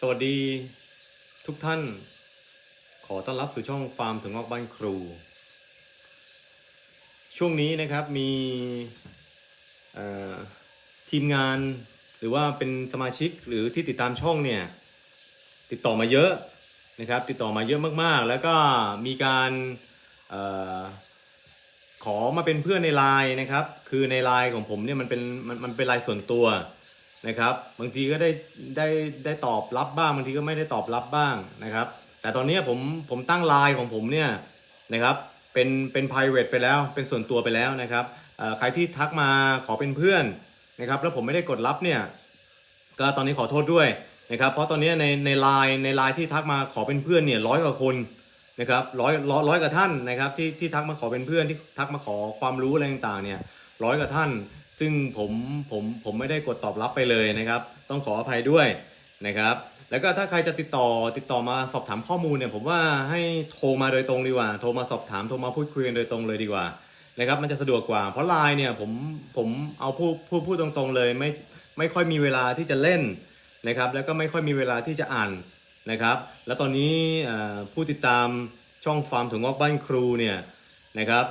สวัสดีทุกท่าน ขอต้อนรับสู่ช่องฟาร์มถึงงอกบ้านครู ช่วงนี้นะครับมีทีมงานหรือว่าเป็นสมาชิกหรือที่ติดตามช่องเนี่ย ติดต่อมาเยอะนะครับ ติดต่อมาเยอะมากๆ แล้วก็มีการออขอมาเป็นเพื่อนในไลน์นะครับ คือในไลน์ของผมเนี่ยมันเป็นมันมันเป็นไลน์ส่วนตัว นะครับ บางทีก็ได้ได้ได้ตอบรับบ้างบางทีก็ไม่ได้ตอบรับบ้างนะครับ แต่ตอนนี้ผมผมตั้งไลน์ของผมเนี่ยนะครับเป็นเป็น private ไปแล้วเป็นส่วนตัวไปแล้วนะครับใครที่ทักมาขอเป็นเพื่อนนะครับ แล้วผมไม่ได้กดรับเนี่ยก็ตอนนี้ขอโทษด้วยนะครับ เพราะตอนนี้ในในไลน์ในไลน์ที่ทักมาขอเป็นเพื่อนเนี่ยร้อยกว่าคนนะครับร้อยร้อยร้อยกว่าท่านนะครับที่ที่ทักมาขอเป็นเพื่อนที่ทักมาขอความรู้อะไรต่างๆเนี่ยร้อยกว่าท่าน ซึ่งผมผมผมไม่ได้กดตอบรับไปเลยนะครับ ต้องขออภัยด้วยนะครับ แล้วก็ถ้าใครจะติดต่อติดต่อมาสอบถามข้อมูลเนี่ยผมว่าให้โทรมาโดยตรงดีกว่า โทรมาสอบถามโทรมาพูดคุยกันโดยตรงเลยดีกว่านะครับมันจะสะดวกกว่าเพราะไลน์เนี่ยผมผมเอาพูดพูดพูดตรงๆเลยไม่ไม่ค่อยมีเวลาที่จะเล่นนะครับ แล้วก็ไม่ค่อยมีเวลาที่จะอ่านนะครับ แล้วตอนนี้ผู้ติดตามช่องฟาร์มถึงงอกบ้านครูเนี่ยนะครับ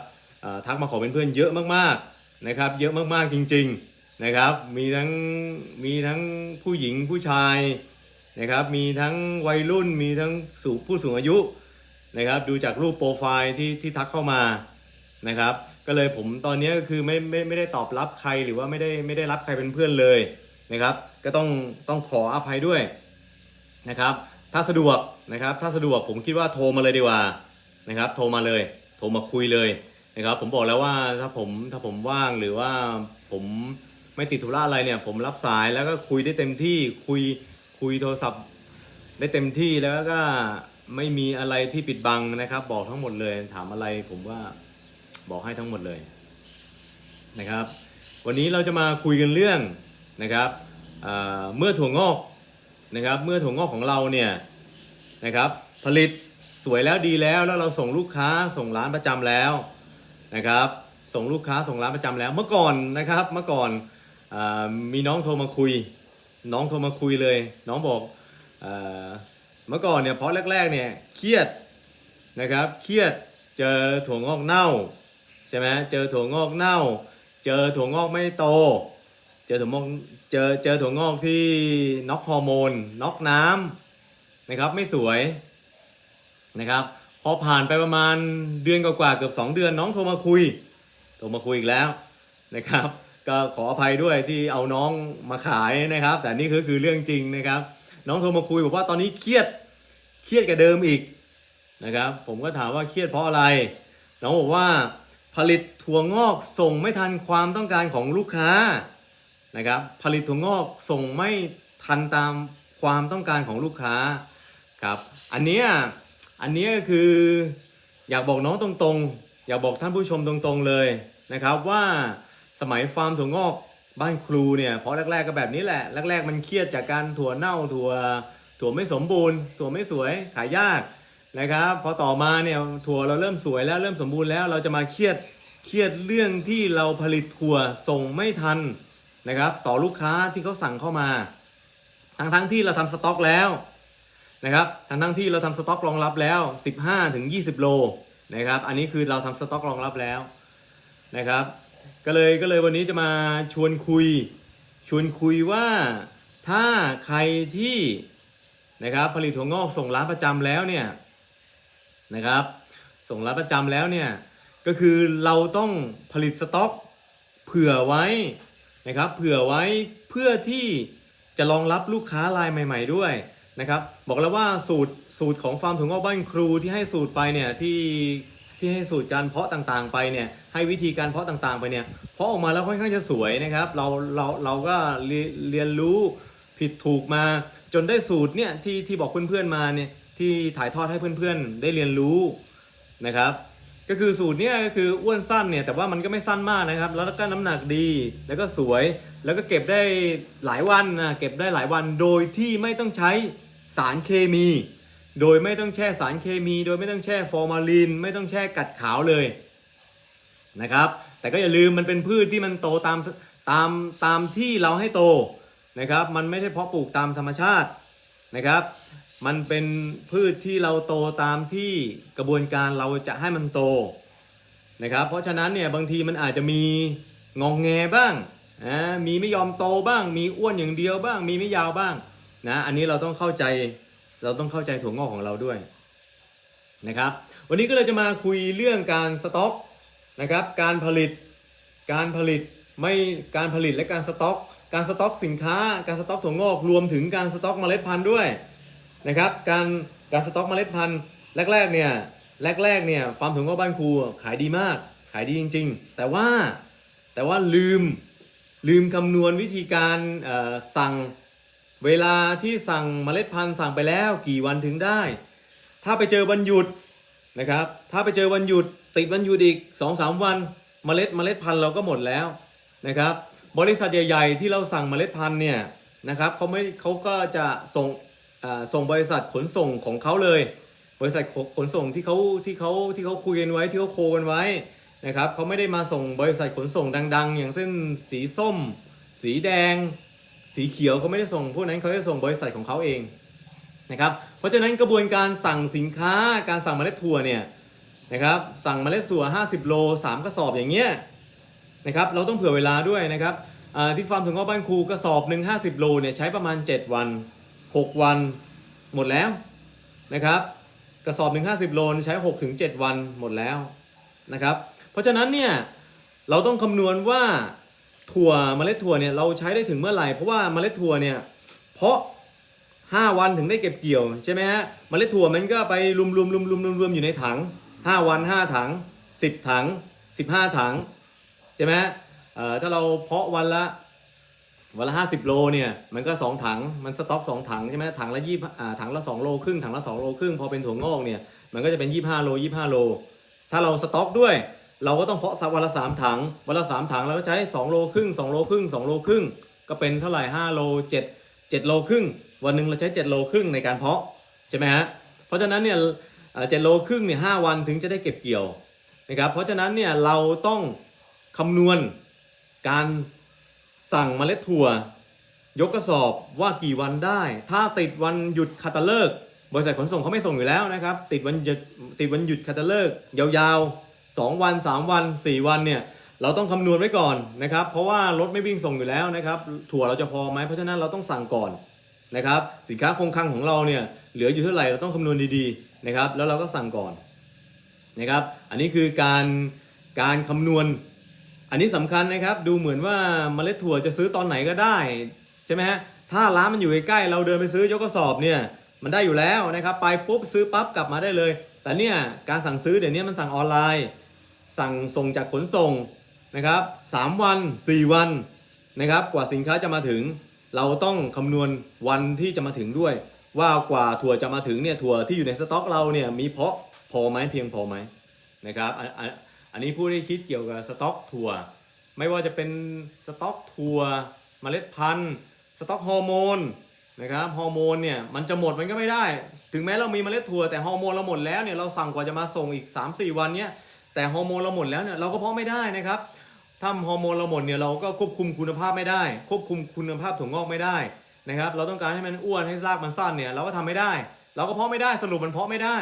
ทักมาขอเป็นเพื่อนเยอะมากๆ นะครับเยอะมากๆจริงๆนะครับมีทั้งมีทั้งผู้หญิงผู้ชายนะครับมีทั้งวัยรุ่นมีทั้งสูผู้สูงอายุนะครับดูจากรูปโปรไฟล์ที่ที่ทักเข้ามานะครับก็เลยผมตอนนี้ก็คือไม่ไม่ไม่ได้ตอบรับใครหรือว่าไม่ได้ไม่ได้รับใครเป็นเพื่อนเลยนะครับก็ต้องต้องขออภัยด้วยนะครับถ้าสะดวกนะครับถ้าสะดวกผมคิดว่าโทรมาเลยดีกว่านะครับโทรมาเลย โทรมาคุยเลย นะครับผมบอกแล้วว่าถ้าผมถ้าผมว่างหรือว่าผมไม่ติดธุระอะไรเนี่ย ผมรับสายแล้วก็คุยได้เต็มที่คุยคุยโทรศัพท์ ได้เต็มที่แล้วก็ไม่มีอะไรที่ปิดบังนะครับ บอกทั้งหมดเลย ถามอะไรผมว่าบอกให้ทั้งหมดเลยนะครับ วันนี้เราจะมาคุยกันเรื่องนะครับเเมื่อถั่วงอกนะครับ เมื่อถั่วงอกของเราเนี่ยนะครับ ผลิตสวยแล้วดีแล้วแล้วเราส่งลูกค้าส่งร้านประจำแล้ว นะครับ ส่งลูกค้าส่งร้านประจำแล้ว เมื่อก่อนนะครับ เมื่อก่อนอมีน้องโทรมาคุย น้องโทรมาคุยเลย น้องบอกเออเมื่อก่อนเนี่ยเพราะแรกๆเนี่ยเครียดนะครับเครียดเจอถั่วงอกเน่าใช่ไหมเจอถั่วงอกเน่า เจอถั่วงอกไม่โต เจอถั่วงอกเจอเจอถั่วงอกที่น็อกฮอร์โมนน็อกน้ำนะครับไม่สวยนะครับ พอผ่านไปประมาณเดือนกว่าๆเกือบสองเดือนน้องโทรมาคุย โทรมาคุยอีกแล้วนะครับ ก็ขออภัยด้วยที่เอาน้องมาขายนะครับ แต่นี่คือคือเรื่องจริงนะครับ น้องโทรมาคุยบอกว่าตอนนี้เครียดเครียดกับเดิมอีกนะครับ ผมก็ถามว่าเครียดเพราะอะไร น้องบอกว่าผลิตถั่วงอกส่งไม่ทันความต้องการของลูกค้านะครับ ผลิตถั่วงอกส่งไม่ทันตามความต้องการของลูกค้าครับ อันเนี้ย อันนี้ก็คืออยากบอกน้องตรงๆ อยากบอกท่านผู้ชมตรงๆเลยนะครับว่าสมัยฟาร์มถั่วงอกบ้านครูเนี่ยเพราะแรกๆก็แบบนี้แหละแรกๆมันเครียดจากการถั่วเน่าถั่วถั่วไม่สมบูรณ์ ถั่วไม่สวยขายยากนะครับพอต่อมาเนี่ยถั่วเราเริ่มสวยแล้วเริ่มสมบูรณ์แล้วเราจะมาเครียดเครียดเรื่องที่เราผลิตถั่วส่งไม่ทันนะครับ ต่อลูกค้าที่เขาสั่งเข้ามา ทั้งทั้งๆที่เราทำสต็อกแล้ว นะครับทั้งทั้งที่เราทำสต็อกรองรับแล้ว 15ถึง20 โลนะครับ อันนี้คือเราทำสต็อกรองรับแล้วนะครับ ก็เลยก็เลยวันนี้จะมาชวนคุย ชวนคุยว่าถ้าใครที่นะครับผลิตถั่วงอกส่งร้านประจำแล้วเนี่ยนะครับ ส่งร้านประจำแล้วเนี่ยก็คือเราต้องผลิตสต็อกเผื่อไว้นะครับ เผื่อไว้เพื่อที่จะรองรับลูกค้ารายใหม่ ๆ ด้วย นะครับ บอกแล้วว่าสูตรสูตรของฟาร์มถุงงอกบ้านครูที่ให้สูตรไปเนี่ยที่ที่ให้สูตรการเพาะต่างๆ ไปเนี่ยให้วิธีการเพาะต่างๆ ไปเนี่ยเพาะออกมาแล้วค่อนข้างจะสวยนะครับ เราเราเราก็เรียนรู้ผิดถูกมา จนได้สูตรเนี่ยที่ที่บอกเพื่อนๆมาเนี่ยที่ถ่ายทอดให้เพื่อนๆ ได้เรียนรู้นะครับ ก็คือสูตรเนี้ยก็คืออ้วนสั้นเนี่ยแต่ว่ามันก็ไม่สั้นมากนะครับ แล้วก็น้ำหนักดีแล้วก็สวยแล้วก็เก็บได้หลายวันนะเก็บได้หลายวันโดยที่ไม่ต้องใช้ สารเคมี โดยไม่ต้องแช่สารเคมี โดยไม่ต้องแช่ฟอร์มาลีนไม่ต้องแช่กัดขาวเลยนะครับ แต่ก็อย่าลืมมันเป็นพืชที่มันโตตามตามตามที่เราให้โตนะครับ มันไม่ใช่เพาะปลูกตามธรรมชาตินะครับ มันเป็นพืชที่เราโตตามที่กระบวนการเราจะให้มันโตนะครับ เพราะฉะนั้นเนี่ยบางทีมันอาจจะมีงองแงบ้างนะมีไม่ยอมโตบ้าง มีอ้วนอย่างเดียวบ้าง มีไม่ยาวบ้าง นะอันนี้เราต้องเข้าใจเราต้องเข้าใจถั่วงอกของเราด้วยนะครับ วันนี้ก็เลยจะมาคุยเรื่องการสต็อกนะครับ การผลิตการผลิตไม่การผลิตและการสต็อก การสต็อกสินค้า การสต็อกถั่วงอกรวมถึงการสต็อกเมล็ดพันธุ์ด้วยนะครับ การการสต็อกเมล็ดพันธุ์แรกๆเนี่ยแรกๆเนี่ยฟาร์มถั่วงอกบ้านครูขายดีมาก ขายดีจริง ๆ แต่ว่าแต่ว่าลืมลืมคำนวณวิธีการสั่ง เวลาที่สั่งเมล็ดพันธุ์สั่งไปแล้วกี่วันถึงได้ ถ้าไปเจอวันหยุดนะครับ ถ้าไปเจอวันหยุดติดวันหยุดอีก2อสวันเมล็ดเมล็ดพันธุ์เราก็หมดแล้วนะครับ บริษัทใหญ่ๆที่เราสั่งเมล็ดพันธุ์เนี่ยนะครับเขาไม่เขาก็จะส่งส่งบริษัทขนส่งของเขาเลย บริษัทขนส่งที่เขาที่เขาที่เขาคุยกันไว้ที่เขาโคกันไว้นะครับเขาไม่ได้มาส่งบริษัทขนส่งดัง ๆ อย่างเช่นสีส้ม สีแดง สีเขียวเขาไม่ได้ส่งพวกนั้นเขาจะส่งบริษัทของเขาเองนะครับ เพราะฉะนั้นกระบวนการสั่งสินค้าการสั่งเมล็ดถั่วเนี่ยนะครับสั่งเมล็ดถั่ว 50 โล 3 กระสอบอย่างเงี้ยนะครับเราต้องเผื่อเวลาด้วยนะครับที่ฟาร์มถั่วงอกบ้านครูกระสอบหนึ่ง50โลเนี่ยใช้ประมาณ 7 วัน 6 วันหมดแล้วนะครับกระสอบหนึ่ง50โลใช้6ถึง7วันหมดแล้วนะครับเพราะฉะนั้นเนี่ยเราต้องคำนวณว่า ถั่วเมล็ดถั่วเนี่ยเราใช้ได้ถึงเมื่อไหร่เพราะว่าเมล็ดถั่วเนี่ยเพาะ 5 วันถึงได้เก็บเกี่ยวใช่ไหมฮะเมล็ดถั่วมันก็ไปรวมรวมรวมรวมรวมรวมอยู่ในถัง 5 วัน 5 ถัง 10 ถัง 15 ถังใช่ไหมฮะเอ่อถ้าเราเพาะวันละวันละ50โลเนี่ยมันก็2ถังมันสต็อก2ถังใช่ไหมถังละยี่อ่าถังละ2โลครึ่งถังละ2โลครึ่งพอเป็นถั่วงอกเนี่ยมันก็จะเป็น25โล25โล ถ้าเราสต็อกด้วย เราก็ต้องเพาะสักวันละ3ถัง วันละ3ถังเราก็ใช้2โลครึ่ง2โลครึ่ง2โลครึ่ง ก็เป็นเท่าไหร่5โล7 7โลครึ่ง วันหนึ่งเราใช้7โลครึ่งในการเพาะใช่ไหมฮะ เพราะฉะนั้นเนี่ยเอ่อ7โลครึ่งเนี่ย5วันถึงจะได้เก็บเกี่ยวนะครับ เพราะฉะนั้นเนี่ยเราต้องคำนวณการสั่งเมล็ดถั่ว ยกกระสอบว่ากี่วันได้ ถ้าติดวันหยุดคาตาเลิกบริษัทขนส่งเขาไม่ส่งอยู่แล้วนะครับ ติดวันหยุดติดวันหยุดคาตาเลิกยาวๆ 2 วัน 3 วัน 4 วันเนี่ยเราต้องคำนวณไว้ก่อนนะครับเพราะว่ารถไม่วิ่งส่งอยู่แล้วนะครับถั่วเราจะพอไหมเพราะฉะนั้นเราต้องสั่งก่อนนะครับสินค้าคงคลังของเราเนี่ยเหลืออยู่เท่าไหร่เราต้องคำนวณดีๆนะครับแล้วเราก็สั่งก่อนนะครับอันนี้คือการการคำนวณ อันนี้สำคัญนะครับดูเหมือนว่าเมล็ดถั่วจะซื้อตอนไหนก็ได้ใช่ไหมฮะถ้าร้านมันอยู่ใกล้ๆเราเดินไปซื้อยกกระสอบเนี่ยมันได้อยู่แล้วนะครับไปปุ๊บซื้อปั๊บกลับมาได้เลย แต่เนี่ยการสั่งซื้อเดี๋ยวนี้มันสั่งออนไลน์ สั่งส่งจากขนส่งนะครับสามวันสี่วันนะครับ กว่าสินค้าจะมาถึง เราต้องคำนวณวันที่จะมาถึงด้วย ว่ากว่าถั่วจะมาถึงเนี่ยถั่วที่อยู่ในสต็อกเราเนี่ยมีเพาะพอไหมเพียงพอไหมนะครับอันนี้ผู้ที่คิดเกี่ยวกับสต็อกถั่ว ไม่ว่าจะเป็นสต็อกถั่วเมล็ดพันธุ์ สต็อกฮอร์โมนนะครับฮอร์โมนเนี่ยมันจะหมดมันก็ไม่ได้ ถึงแม้เรามีเมล็ดถั่วแต่ฮอร์โมนเราหมดแล้วเนี่ยเราสั่งกว่าจะมาส่งอีก 3-4 วันเนี่ย แต่ฮอร์โมนเราหมดแล้วเนี่ยเราก็เพาะไม่ได้นะครับถ้าฮอร์โมนเราหมดเนี่ยเราก็ควบคุมคุณภาพไม่ได้ ควบคุมคุณภาพถั่วงอกไม่ได้นะครับ เราต้องการให้มันอ้วนให้รากมันสั้นเนี่ยเราก็ทำไม่ได้ เราก็เพาะไม่ได้สรุปมันเพาะไม่ได้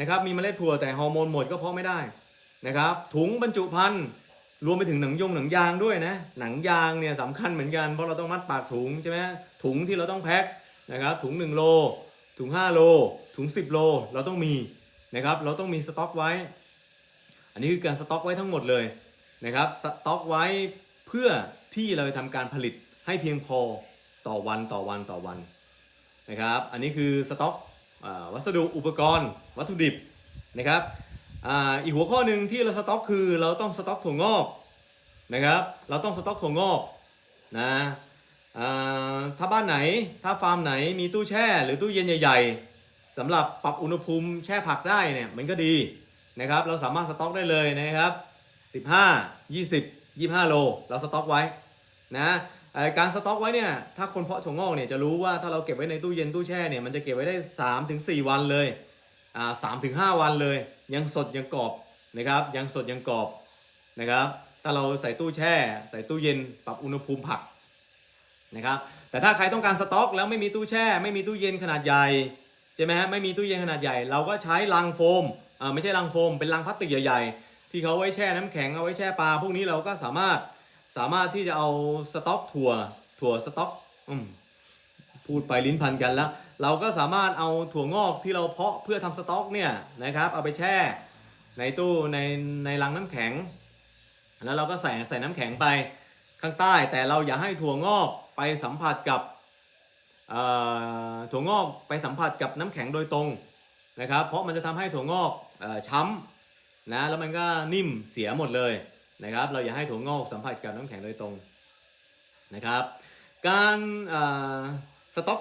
นะครับ มีเมล็ดถั่วแต่ฮอร์โมนหมดก็เพาะไม่ได้นะครับ ถุงบรรจุภัณฑ์รวมไปถึงหนังยงหนังยางด้วยนะ หนังยางเนี่ยสำคัญเหมือนกันเพราะเราต้องมัดปากถุงใช่ไหมถุงที่เราต้องแพ็คนะครับ ถุง1โล ถุง5โล ถุง 10 โล เราต้องมีนะครับ เราต้องมีสต็อกไว้ อันนี้คือการสต็อกไว้ทั้งหมดเลยนะครับสต็อกไว้เพื่อที่เราจะทำการผลิตให้เพียงพอต่อวันต่อวันต่อวันนะครับอันนี้คือสต็อกวัสดุอุปกรณ์ วัตถุดิบนะครับอีกหัวข้อหนึ่งที่เราสต็อกคือเราต้องสต็อกถั่วงอกนะครับเราต้องสต็อกถั่วงอกนะถ้าบ้านไหนถ้าฟาร์มไหนมีตู้แช่หรือตู้เย็นใหญ่ ๆสำหรับปรับอุณหภูมิแช่ผักได้เนี่ยมันก็ดี นะครับ เราสามารถสต็อกได้เลยนะครับ15 20 25 โล เราสต็อกไว้นะการสต็อกไว้เนี่ยถ้าคนเพาะถั่วงอกเนี่ยจะรู้ว่าถ้าเราเก็บไว้ในตู้เย็นตู้แช่เนี่ยมันจะเก็บไว้ได้ 3-4ถึง4วันเลยอ่า3ถึง5วันเลย ยังสดยังกรอบนะครับ ยังสดยังกรอบนะครับ ถ้าเราใส่ตู้แช่ ใส่ตู้เย็นปรับอุณหภูมิผักนะครับแต่ถ้าใครต้องการสต็อกแล้วไม่มีตู้แช่ ไม่มีตู้เย็นขนาดใหญ่ใช่ไหมฮะไม่มีตู้เย็นขนาดใหญ่ เราก็ใช้ลังโฟม อ่าไม่ใช่ลังโฟมเป็นลังพลาสติกใหญ่ๆ ที่เขาไว้แช่น้ำแข็งเอาไว้แช่ปลาพวกนี้เราก็สามารถสามารถที่จะเอาสต็อกถั่วถั่วสต็อกอืมพูดไปลิ้นพันกันแล้ว เราก็สามารถเอาถั่วงอกที่เราเพาะเพื่อทำสต็อกเนี่ยนะครับเอาไปแช่ในตู้ในในลังน้ำแข็ง แล้วเราก็ใส่ใส่น้ำแข็งไปข้างใต้ แต่เราอย่าให้ถั่วงอกไปสัมผัสกับถั่วงอกไปสัมผัสกับน้ำแข็งโดยตรงนะครับ เพราะมันจะทำให้ถั่วงอก ช้ำนะแล้วมันก็นิ่มเสียหมดเลยนะครับ เราอย่าให้ถั่วงอกสัมผัสกับน้ำแข็งโดยตรงนะครับ การสต็อก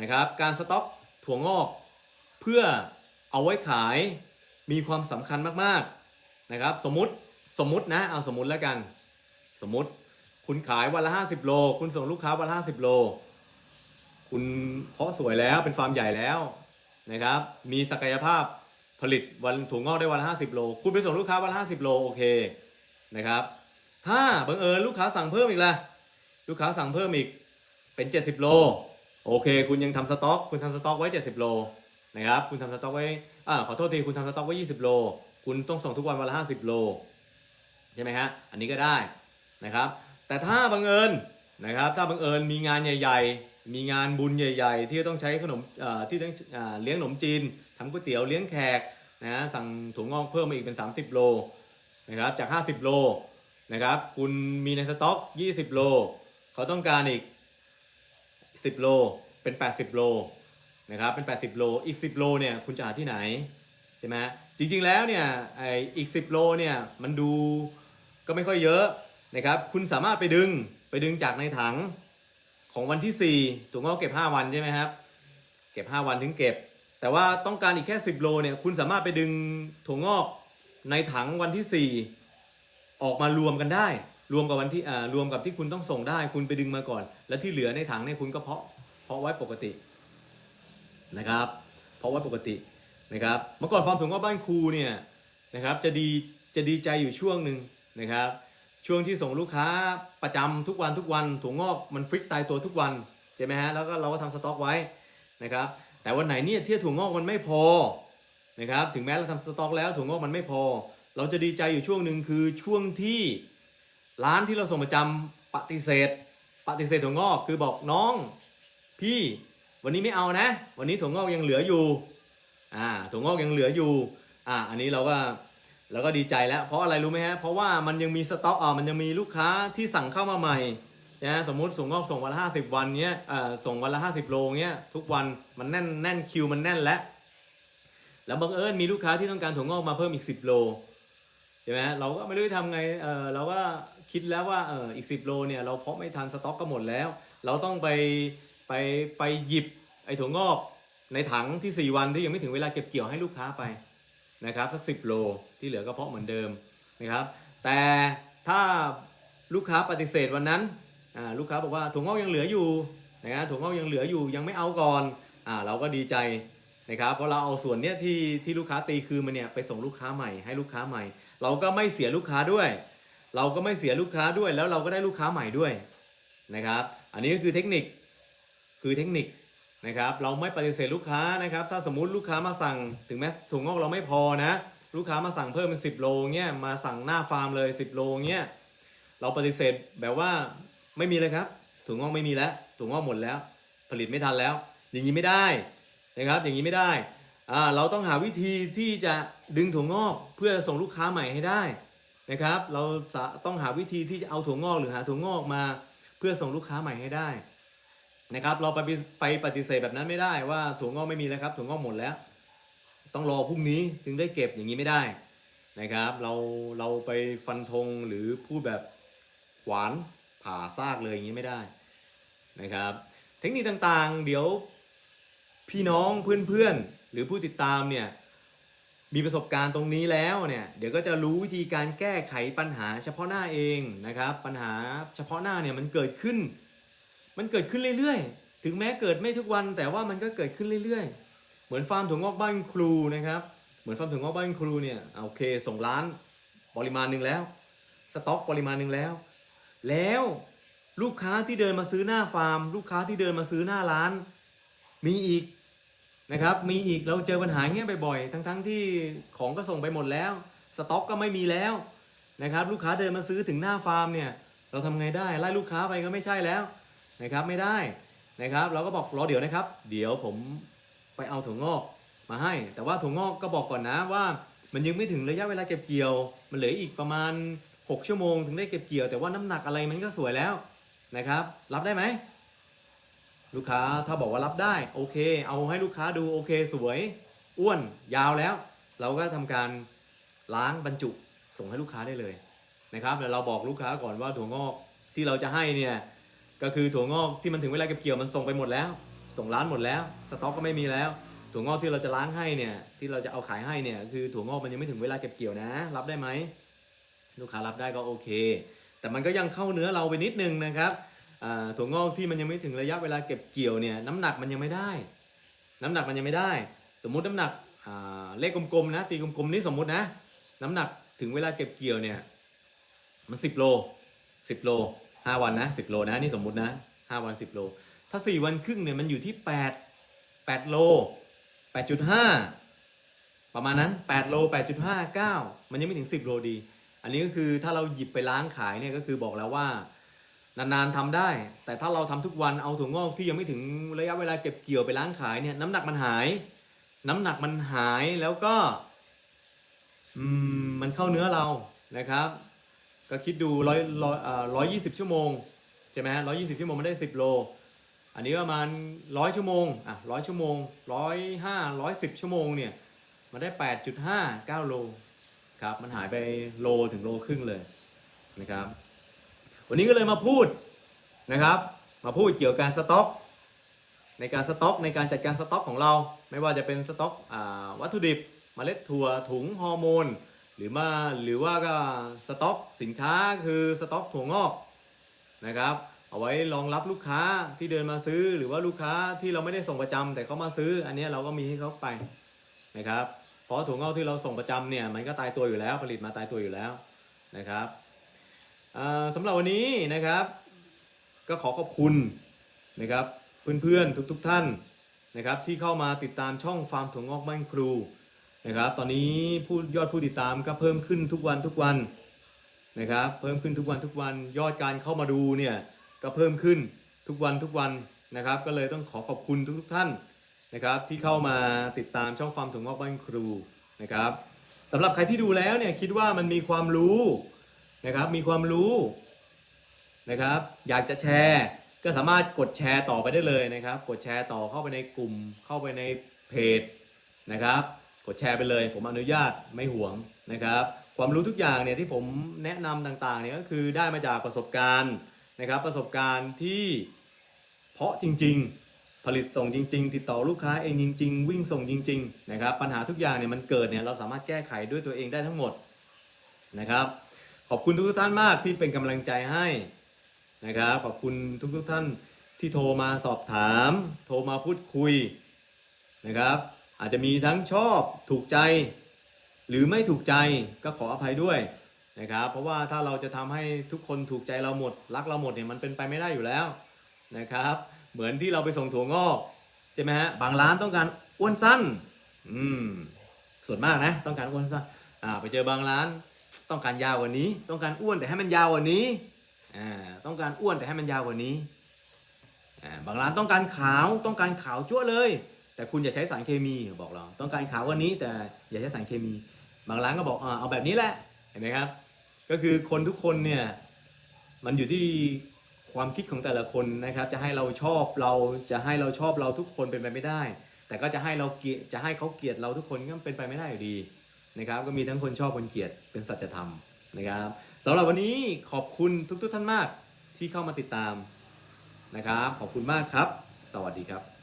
นะครับ การสต็อกถั่วงอกเพื่อเอาไว้ขายมีความสำคัญมากๆนะครับ สมมติสมมตินะเอาสมมติแล้วกัน สมมติคุณขายวันละ 50 โล คุณส่งลูกค้าวันละ 50 โล คุณเพาะสวยแล้วเป็นฟาร์มใหญ่แล้วนะครับ มีศักยภาพ ผลิตวันถั่วงอกได้วันละ50โล คุณไปส่งลูกค้าวันละ50โลโอเคนะครับ ถ้าบังเอิญลูกค้าสั่งเพิ่มอีกล่ะลูกค้าสั่งเพิ่มอีกเป็น70โลโอเค คุณยังทำสต็อก คุณทำสต็อกไว้70โลนะครับคุณทำสต็อกไว้อ่าขอโทษทีคุณทำสต็อกไว้20โล คุณต้องส่งทุกวันวันละ50โลใช่ไหมฮะอันนี้ก็ได้นะครับ แต่ถ้าบังเอิญนะครับถ้าบังเอิญมีงานใหญ่ ๆ มีงานบุญใหญ่ ๆ ที่ต้องใช้ขนมที่ต้องอเลี้ยงขนมจีน ทำก๋วยเตี๋ยวเลี้ยงแขกนะสั่งถั่วงอกเพิ่มมาอีกเป็น 30 โลนะครับจาก 50 โลนะครับคุณมีในสต็อก 20 โล เขาต้องการอีก 10 โลเป็น 80 โลนะครับเป็น 80 โลอีก 10 โลเนี่ยคุณจะหาที่ไหนใช่ไหมจริงๆแล้วเนี่ยไออีก 10 โลเนี่ยมันดูก็ไม่ค่อยเยอะนะครับคุณสามารถไปดึงไปดึงจากในถังของวันที่4ถูกงอกเก็บ 5 วันใช่ไหมครับ เก็บ 5 วันถึงเก็บ แต่ว่าต้องการอีกแค่ 10 โลเนี่ยคุณสามารถไปดึงถั่วงอกในถังวันที่ 4 ออกมารวมกันได้ รวมกับวันที่รวมกับที่คุณต้องส่งได้ คุณไปดึงมาก่อน แล้วที่เหลือในถังเนี่ยคุณก็เพาะเพาะไว้ปกตินะครับ เพาะไว้ปกตินะครับเมื่อก่อนฟาร์มถั่วงอกบ้านครูเนี่ยนะครับจะดีจะดีใจอยู่ช่วงหนึ่งนะครับ ช่วงที่ส่งลูกค้าประจำทุกวันทุกวันถั่วงอกมันฟิกตายตัวทุกวันใช่ไหมฮะแล้วก็เราก็ทำสต็อกไว้นะครับ แต่วันไหนเนี่ยที่ถั่วงอกมันไม่พอนะครับถึงแม้เราทำสต็อกแล้วถั่วงอกมันไม่พอ เราจะดีใจอยู่ช่วงหนึ่งคือช่วงที่ร้านที่เราส่งประจำปฏิเสธ ปฏิเสธถั่วงอกคือบอกน้องพี่วันนี้ไม่เอานะ วันนี้ถั่วงอกยังเหลืออยู่อ่าถั่วงอกยังเหลืออยู่อ่าอันนี้เราก็เราก็ดีใจแล้ว เพราะอะไรรู้ไหมฮะเพราะว่ามันยังมีสต็อกอ่ามันยังมีลูกค้าที่สั่งเข้ามาใหม่ นะสมมุติส่งงอกส่งวันละห้าสิบวันเนี้ยอ่าส่งวันละห้าสิบโลเนี้ยทุกวันมันแน่นแน่นคิวมันแน่นแล้วแล้วบังเอิญมีลูกค้าที่ต้องการถั่วงอกมาเพิ่มอีกสิบโลใช่ไหมเราก็ไม่รู้จะทำไงเออเราก็คิดแล้วว่าเอออีกสิบโลเนี่ยเราเพาะไม่ทันสต็อกก็หมดแล้ว เราต้องไปไปไปหยิบไอ้ถั่วงอกในถังที่ 4 วันที่ยังไม่ถึงเวลาเก็บเกี่ยวให้ลูกค้าไปนะครับสักสิบโลที่เหลือก็เพาะเหมือนเดิมนะครับแต่ถ้าลูกค้าปฏิเสธวันนั้น อ่าลูกค้าบอกว่าถั่วงอกยังเหลืออยู่นะครับถั่วงอกยังเหลืออยู่ยังไม่เอาก่อนอ่าเราก็ดีใจนะครับเพราะเราเอาส่วนเนี้ยที่ที่ลูกค้าตีคืนมาเนี่ยไปส่งลูกค้าใหม่ให้ลูกค้าใหม่ เราก็ไม่เสียลูกค้าด้วย เราก็ไม่เสียลูกค้าด้วย แล้วเราก็ได้ลูกค้าใหม่ด้วยนะครับ อันนี้ก็คือเทคนิคคือเทคนิคนะครับ เราไม่ปฏิเสธลูกค้านะครับ ถ้าสมมุติลูกค้ามาสั่งถึงแม้ถุงงอกเราไม่พอนะลูกค้ามาสั่งเพิ่มเป็น10โลเงี้ยมาสั่งหน้าฟาร์มเลย 10โลเงี้ยเราปฏิเสธแบบว่า ไม่มีเลยครับถุงงอกไม่มีแล้วถุงงอกหมดแล้ว ผลิตไม่ทันแล้ว อย่างนี้ไม่ได้นะครับ อย่างนี้ไม่ได้อ่าเราต้องหาวิธีที่จะดึงถั่วงอกเพื่อส่งลูกค้าใหม่ให้ได้นะครับ เราต้องหาวิธีที่จะเอาถั่วงอกหรือหาถั่วงอกมาเพื่อส่งลูกค้าใหม่ให้ได้นะครับ เราไปไปปฏิเสธแบบนั้นไม่ได้ว่าถั่วงอกไม่มีแล้วครับถั่วงอกหมดแล้ว ต้องรอพรุ่งนี้ถึงได้เก็บอย่างนี้ไม่ได้นะครับ เราเราไปฟันธงหรือพูดแบบหวาน ผ่าซากเลยอย่างนี้ไม่ได้นะครับ เทคนิคต่างๆ เดี๋ยวพี่น้องเพื่อนๆ หรือผู้ติดตามเนี่ยมีประสบการณ์ตรงนี้แล้วเนี่ยเดี๋ยวก็จะรู้วิธีการแก้ไขปัญหาเฉพาะหน้าเองนะครับ ปัญหาเฉพาะหน้าเนี่ยมันเกิดขึ้น มันเกิดขึ้นเรื่อยๆ ถึงแม้เกิดไม่ทุกวันแต่ว่ามันก็เกิดขึ้นเรื่อยๆ เหมือนฟาร์มถั่วงอกบ้านครูนะครับเหมือนฟาร์มถั่วงอกบ้านครูเนี่ยโอเคส่งร้านปริมาณหนึ่งแล้ว สต็อกปริมาณหนึ่งแล้ว แล้วลูกค้าที่เดินมาซื้อหน้าฟาร์ม ลูกค้าที่เดินมาซื้อหน้าร้าน มีอีกนะครับ มีอีกเราเจอปัญหาอย่างเงี้ยบ่อยๆ ทั้งๆที่ของก็ส่งไปหมดแล้ว สต็อกก็ไม่มีแล้วนะครับ ลูกค้าเดินมาซื้อถึงหน้าฟาร์มเนี่ยเราทำไงได้ไล่ลูกค้าไปก็ไม่ใช่แล้วนะครับไม่ได้นะครับ เราก็บอกรอเดี๋ยวนะครับ เดี๋ยวผมไปเอาถั่วงอกมาให้ แต่ว่าถั่วงอกก็บอกก่อนนะว่า มันยังไม่ถึงระยะเวลาเก็บเกี่ยว มันเหลืออีกประมาณ 6 ชั่วโมงถึงได้เก็บเกี่ยว แต่ว่าน้ำหนักอะไรมันก็สวยแล้วนะครับ รับได้ไหม ลูกค้าถ้าบอกว่ารับได้ โอเค เอาให้ลูกค้าดูโอเคสวย อ้วนยาวแล้ว เราก็ทำการล้างบรรจุส่งให้ลูกค้าได้เลยนะครับเดี๋ยวเราบอกลูกค้าก่อนว่าถั่วงอกที่เราจะให้เนี่ยก็คือถั่วงอกที่มันถึงเวลาเก็บเกี่ยวมันส่งไปหมดแล้ว ส่งร้านหมดแล้ว สต็อกก็ไม่มีแล้ว ถั่วงอกที่เราจะล้างให้เนี่ยที่เราจะเอาขายให้เนี่ยคือถั่วงอกมันยังไม่ถึงเวลาเก็บเกี่ยวนะ รับได้ไหม ลูกค้ารับได้ก็โอเค แต่มันก็ยังเข้าเนื้อเราไปนิดนึงนะครับถั่วงอกที่มันยังไม่ถึงระยะเวลาเก็บเกี่ยวเนี่ยน้ำหนักมันยังไม่ได้ น้ำหนักมันยังไม่ได้ สมมุติน้ำหนักเลขกลมๆนะตีกลมๆนี่สมมุตินะ น้ำหนักถึงเวลาเก็บเกี่ยวเนี่ยมันสิบโลสิบโลห้าวันนะสิบโลนะนี่สมมุตินะห้าวันสิบโลถ้าสี่วันครึ่งเนี่ยมันอยู่ที่แปดแปดโลแปดจุดห้าประมาณนั้นแปดโลแปดจุดห้าเก้ามันยังไม่ถึงสิบโลดี อันนี้ก็คือถ้าเราหยิบไปล้างขายเนี่ยก็คือบอกแล้วว่านานๆทำได้ แต่ถ้าเราทำทุกวันเอาถั่วงอกที่ยังไม่ถึงระยะเวลาเก็บเกี่ยวไปล้างขายเนี่ยน้ำหนักมันหาย น้ำหนักมันหายแล้วก็อืมมันเข้าเนื้อเรานะครับ ก็คิดดูร้อยร้อยร้อยยี่สิบชั่วโมงใช่ไหมร้อยยี่สิบชั่วโมงมันได้สิบโล อันนี้ประมาณร้อยชั่วโมงอะร้อยชั่วโมงร้อยห้าร้อยสิบชั่วโมงเนี่ยมันได้แปดจุดห้าเก้าโล ครับ มันหายไปโลถึงโลครึ่งเลยนะครับ วันนี้ก็เลยมาพูดนะครับ มาพูดเกี่ยวกับการสต็อก ในการสต็อก ในการจัดการสต็อกของเรา ไม่ว่าจะเป็นสต็อกอวัตถุดิบเมล็ดถั่วถุงฮอร์โมน หรือมาหรือว่าก็สต็อกสินค้าคือสต็อกถั่วงอกนะครับ เอาไว้รองรับลูกค้าที่เดินมาซื้อ หรือว่าลูกค้าที่เราไม่ได้ส่งประจำแต่เขามาซื้อ อันนี้เราก็มีให้เขาไปนะครับ เพราะถั่วงอกที่เราส่งประจำเนี่ยมันก็ตายตัวอยู่แล้วผลิตมาตายตัวอยู่แล้วนะครับสำหรับวันนี้นะครับ ก็ขอขอบคุณนะครับเพื่อนๆทุกๆท่านนะครับที่เข้ามาติดตามช่องฟาร์มถั่วงอกบ้านครูนะครับตอนนี้ผู้ยอดผู้ติดตามก็เพิ่มขึ้นทุกวันทุกวันนะครับเพิ่มขึ้นทุกวันทุกวันยอดการเข้ามาดูเนี่ยก็เพิ่มขึ้นทุกวันทุกวันนะครับ ก็เลยต้องขอขอบคุณทุกๆท่าน นะครับที่เข้ามาติดตามช่องฟามถั่วงอกบ้านครูนะครับสำหรับใครที่ดูแล้วเนี่ยคิดว่ามันมีความรู้นะครับมีความรู้นะครับอยากจะแชร์ก็สามารถกดแชร์ต่อไปได้เลยนะครับ กดแชร์ต่อเข้าไปในกลุ่มเข้าไปในเพจนะครับกดแชร์ไปเลย ผมอนุญาตไม่ห่วงนะครับ ความรู้ทุกอย่างเนี่ยที่ผมแนะนำต่างๆเนี่ยก็คือได้มาจากประสบการณ์นะครับประสบการณ์ที่เพาะจริง ๆ ผลิตส่งจริง ๆ ติดต่อลูกค้าเองจริง ๆ วิ่งส่งจริง ๆ นะครับ ปัญหาทุกอย่างเนี่ยมันเกิดเนี่ยเราสามารถแก้ไขด้วยตัวเองได้ทั้งหมดนะครับ ขอบคุณทุกท่านมากที่เป็นกำลังใจให้นะครับ ขอบคุณทุกทุกๆท่านที่โทรมาสอบถาม โทรมาพูดคุยนะครับ อาจจะมีทั้งชอบถูกใจ หรือไม่ถูกใจก็ขออภัยด้วยนะครับ เพราะว่าถ้าเราจะทำให้ทุกคนถูกใจเราหมดรักเราหมดเนี่ยมันเป็นไปไม่ได้อยู่แล้วนะครับ เหมือนที่เราไปส่งถั่วงอกใช่ไหมฮะบางร้านต้องการอ้วนสั้น อืม ส่วนมากนะ ต้องการอ้วนสั้นอ่าไปเจอบางร้าน ต้องการยาวกว่านี้ ต้องการอ้วนแต่ให้มันยาวกว่านี้อ่าต้องการอ้วนแต่ให้มันยาวกว่านี้อ่าบางร้านต้องการขาวต้องการขาวจั่วเลย แต่คุณอย่าใช้สารเคมีบอกเรา ต้องการขาวกว่านี้ แต่อย่าใช้สารเคมี บางร้านก็บอกอ่าเอาแบบนี้แหละเห็นไหมครับ ก็คือคนทุกคนเนี่ยมันอยู่ที่ ความคิดของแต่ละคนนะครับ จะให้เราชอบเราจะให้เราชอบเราทุกคนเป็นไปไม่ได้ แต่ก็จะให้เราเกลียดจะให้เขาเกลียดเราทุกคนก็เป็นไปไม่ได้อยู่ดีนะครับ ก็มีทั้งคนชอบคนเกลียดเป็นสัจธรรมนะครับสำหรับวันนี้ขอบคุณทุกๆท่านมากที่เข้ามาติดตามนะครับ ขอบคุณมากครับ สวัสดีครับ